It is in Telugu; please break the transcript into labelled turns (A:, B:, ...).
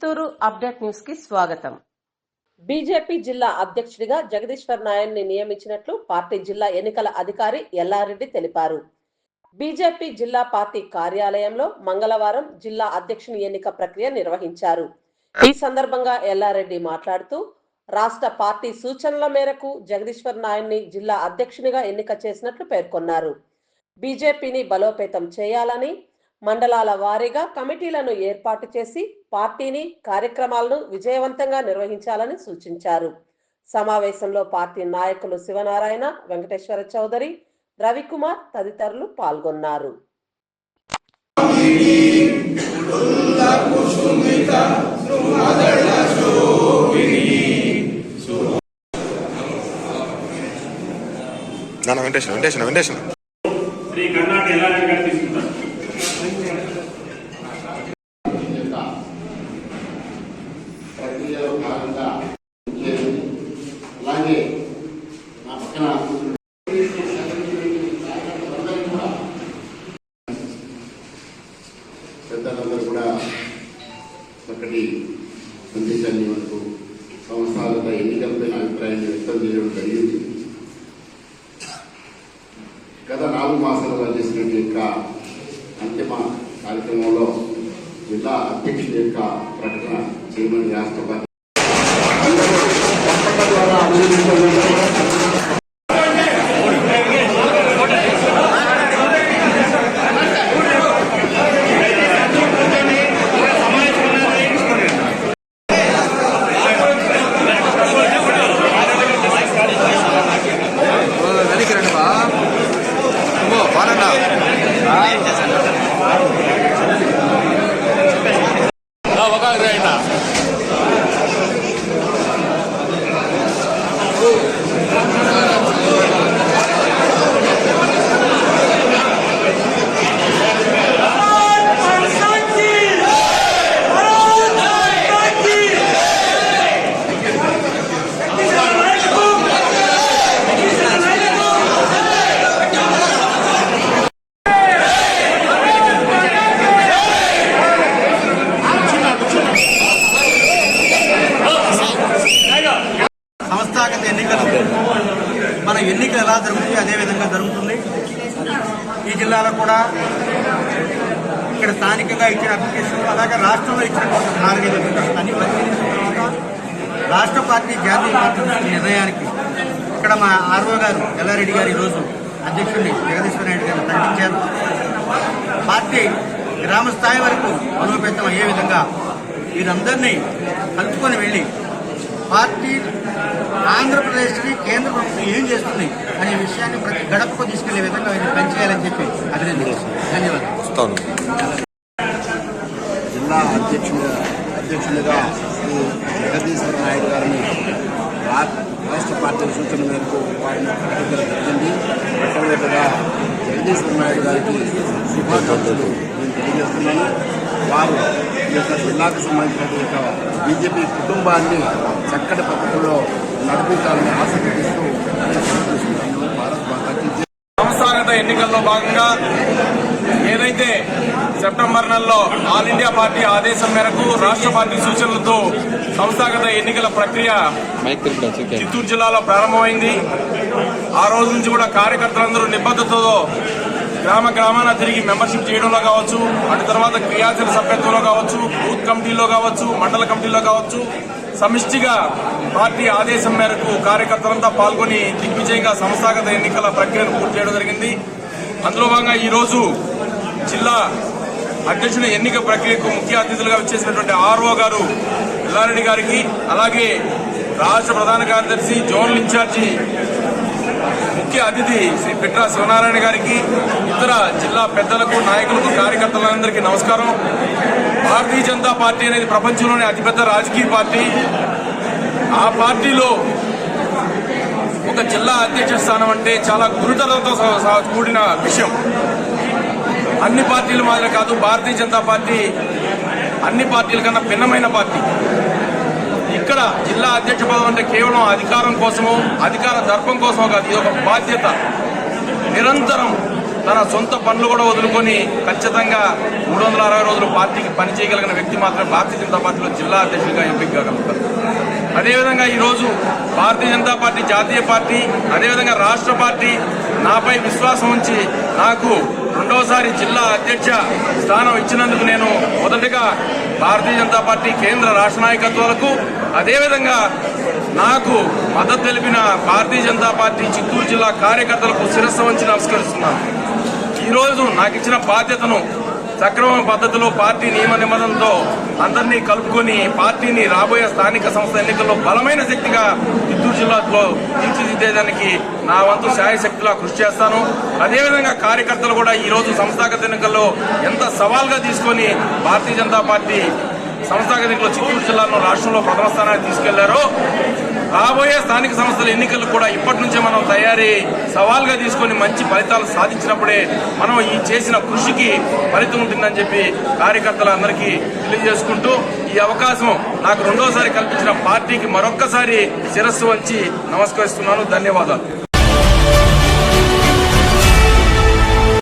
A: చిత్తూరు అప్డేట్ న్యూస్కి స్వాగతం.
B: బీజేపీ జిల్లా అధ్యక్షుడిగా జగదీశ్వర్ నాయన్ని నియమించినట్లు పార్టీ జిల్లా ఎన్నికల అధికారి ఎల్లారెడ్డి తెలిపారు. బీజేపీ జిల్లా పార్టీ కార్యాలయంలో మంగళవారం జిల్లా అధ్యక్షుని ఎన్నిక ప్రక్రియ నిర్వహించారు. ఈ సందర్భంగా ఎల్లారెడ్డి మాట్లాడుతూ రాష్ట్ర పార్టీ సూచనల మేరకు జగదీశ్వర్ నాయన్ని జిల్లా అధ్యక్షునిగా ఎన్నిక చేసినట్లు పేర్కొన్నారు. బీజేపీని బలోపేతం చేయాలని మండలాల వారీగా కమిటీలను ఏర్పాటు చేసి పార్టీని కార్యక్రమాలను విజయవంతంగా నిర్వహించాలని సూచించారు. సమావేశంలో పార్టీ నాయకులు శివనారాయణ వెంకటేశ్వర చౌదరి రవికుమార్ తదితరులు పాల్గొన్నారు.
C: వెంకటేశ్వర వెంకటేశ్వర వెంకటేశ్వర
D: శ్రీ కర్ణాటక ఎల్లారెడ్డి గారు తీసుకుంటారు
E: ప్రక్రియలో భాగంగా లేదు. అలాగే నా పక్కన పెద్దలందరూ కూడా చక్కటి సందేశాన్ని మనకు సంస్థాగత ఎన్నికలపై అభిప్రాయాన్ని వ్యక్తం చేయడం జరిగింది. గత నాలుగు మాసాలుగా చేసినటువంటి యొక్క అంతిమ కార్యక్రమంలో జిల్లా అధ్యక్షుడి యొక్క ప్రకటన చేయమని
C: రాష్ట్రపతి
F: సంస్థాగత ఎన్నికలు మన ఎన్నికలు ఎలా జరుగుతుంది అదేవిధంగా జరుగుతుంది. ఈ జిల్లాలో కూడా ఇక్కడ స్థానికంగా ఇచ్చిన అప్లికేషన్ అలాగే రాష్ట్రంలో ఇచ్చినటువంటి నాలుగైదు అన్ని పరిశీలించిన తర్వాత రాష్ట్ర పార్టీ జాతీయ పార్టీ నిర్ణయానికి ఇక్కడ మా ఆర్ఓ గారు ఎల్లారెడ్డి గారు ఈరోజు అధ్యక్షుడిని జగదీశ్వర నాయుడు గారు ప్రకటించారు. పార్టీ గ్రామ స్థాయి వరకు బలోపేతం అయ్యే విధంగా వీరందరినీ కలుపుకొని వెళ్ళి పార్టీ ఆంధ్రప్రదేశ్కి కేంద్ర ప్రభుత్వం ఏం చేస్తుంది అనే విషయాన్ని ప్రతి గడపకు తీసుకెళ్ళే విధంగా వీరిని పనిచేయాలని చెప్పి అభినందించారు ధన్యవాదాలు.
E: జిల్లా అధ్యక్షుడు అధ్యక్షుడిగా శ్రీ జగదీశ్వర నాయుడు గారిని రాష్ట్ర పార్టీ సూచన మేరకు వారిని ప్రకటించడం జరిగింది మొట్టమొదటిగా జగదీశ్వర నాయుడు గారికి శుభాకాంక్షలు నేను తెలియజేస్తున్నాను. వారు ఈ యొక్క జిల్లాకు సంబంధించిన యొక్క బీజేపీ కుటుంబాన్ని చక్కటి నడిపించాలని భారత్ మాతాకి.
D: సంస్థాగత ఎన్నికల్లో భాగంగా ఏదైతే సెప్టెంబర్ నెలలో ఆల్ ఇండియా పార్టీ ఆదేశం మేరకు రాష్ట్ర పార్టీ సూచనలతో సంస్థాగత ఎన్నికల ప్రక్రియ చిత్తూరు జిల్లాలో ప్రారంభమైంది ఆ రోజు నుంచి కూడా కార్యకర్తలందరూ నిబద్ధతతో గ్రామ గ్రామాన తిరిగి మెంబర్షిప్ చేయడంలో కావచ్చు అటు తర్వాత క్రియాశీల సభ్యత్వంలో కావచ్చు బూత్ కమిటీలో కావచ్చు మండల కమిటీలో కావచ్చు సమిష్టిగా పార్టీ ఆదేశం మేరకు కార్యకర్తలంతా పాల్గొని దిగ్విజయంగా సంస్థాగత ఎన్నికల ప్రక్రియను పూర్తి చేయడం జరిగింది. అందులో భాగంగా ఈరోజు జిల్లా అధ్యక్షుని ఎన్నిక ప్రక్రియకు ముఖ్య అతిథులుగా వచ్చేసినటువంటి ఆర్ఓ గారు ఎల్లారెడ్డి గారికి అలాగే రాష్ట్ర ప్రధాన కార్యదర్శి జోన్ ఇన్ఛార్జి ముఖ్య అతిథి శ్రీ పిట్రా శివనారాయణ గారికి ఇతర జిల్లా పెద్దలకు నాయకులకు కార్యకర్తలందరికీ నమస్కారం. భారతీయ జనతా పార్టీ అనేది ప్రపంచంలోనే అతిపెద్ద రాజకీయ పార్టీ. ఆ పార్టీలో ఒక జిల్లా అధ్యక్ష స్థానం అంటే చాలా గురుతరంతో కూడిన విషయం. అన్ని పార్టీల మాదిరి కాదు భారతీయ జనతా పార్టీ అన్ని పార్టీల కన్నా భిన్నమైన పార్టీ. ఇక్కడ జిల్లా అధ్యక్ష పదం అంటే కేవలం అధికారం కోసమో అధికార దర్పం కోసమో కాదు ఇది ఒక బాధ్యత. నిరంతరం తన సొంత పనులు కూడా వదులుకొని ఖచ్చితంగా మూడు వందల అరవై రోజులు పార్టీకి పనిచేయగలిగిన వ్యక్తి మాత్రమే భారతీయ జనతా పార్టీలో జిల్లా అధ్యక్షుడిగా ఎంపిక కాగలుగుతారు అదేవిధంగా ఈరోజు భారతీయ జనతా పార్టీ జాతీయ పార్టీ అదేవిధంగా రాష్ట్ర పార్టీ నాపై విశ్వాసం ఉంచి నాకు రెండోసారి జిల్లా అధ్యక్ష స్థానం ఇచ్చినందుకు నేను మొదటగా భారతీయ జనతా పార్టీ కేంద్ర రాష్ట్ర నాయకత్వాలకు అదేవిధంగా నాకు మద్దతు తెలిపిన భారతీయ జనతా పార్టీ చిత్తూరు జిల్లా కార్యకర్తలకు శిరస్సు వంచి నమస్కరిస్తున్నాను. ఈరోజు నాకు ఇచ్చిన బాధ్యతను సక్రమ పద్ధతిలో పార్టీ నియమ నిబంధనతో అందరినీ కలుపుకొని పార్టీని రాబోయే స్థానిక సంస్థ ఎన్నికల్లో బలమైన శక్తిగా చిత్తూరు జిల్లాలో తీర్చిదిద్దేదానికి నా వంతు శాయశక్తిలా కృషి చేస్తాను. అదేవిధంగా కార్యకర్తలు కూడా ఈరోజు సంస్థాగత ఎన్నికల్లో ఎంత సవాల్గా తీసుకొని భారతీయ జనతా పార్టీ సంస్థాగత ఎన్నికల్లో చిత్తూరు జిల్లాలో రాష్ట్రంలో ప్రథమ స్థానానికి తీసుకెళ్ళారో. రాబోయే స్థానిక సంస్థల ఎన్నికలు కూడా ఇప్పటి నుంచే మనం తయారీ సవాల్గా తీసుకొని మంచి ఫలితాలు సాధించినప్పుడే మనం ఈ చేసిన కృషికి ఫలితం ఉంటుందని చెప్పి కార్యకర్తలందరికీ తెలియజేసుకుంటూ ఈ అవకాశం నాకు రెండోసారి కల్పించిన పార్టీకి మరొక్కసారి శిరస్సు వంచి నమస్కరిస్తున్నాను. ధన్యవాదాలు.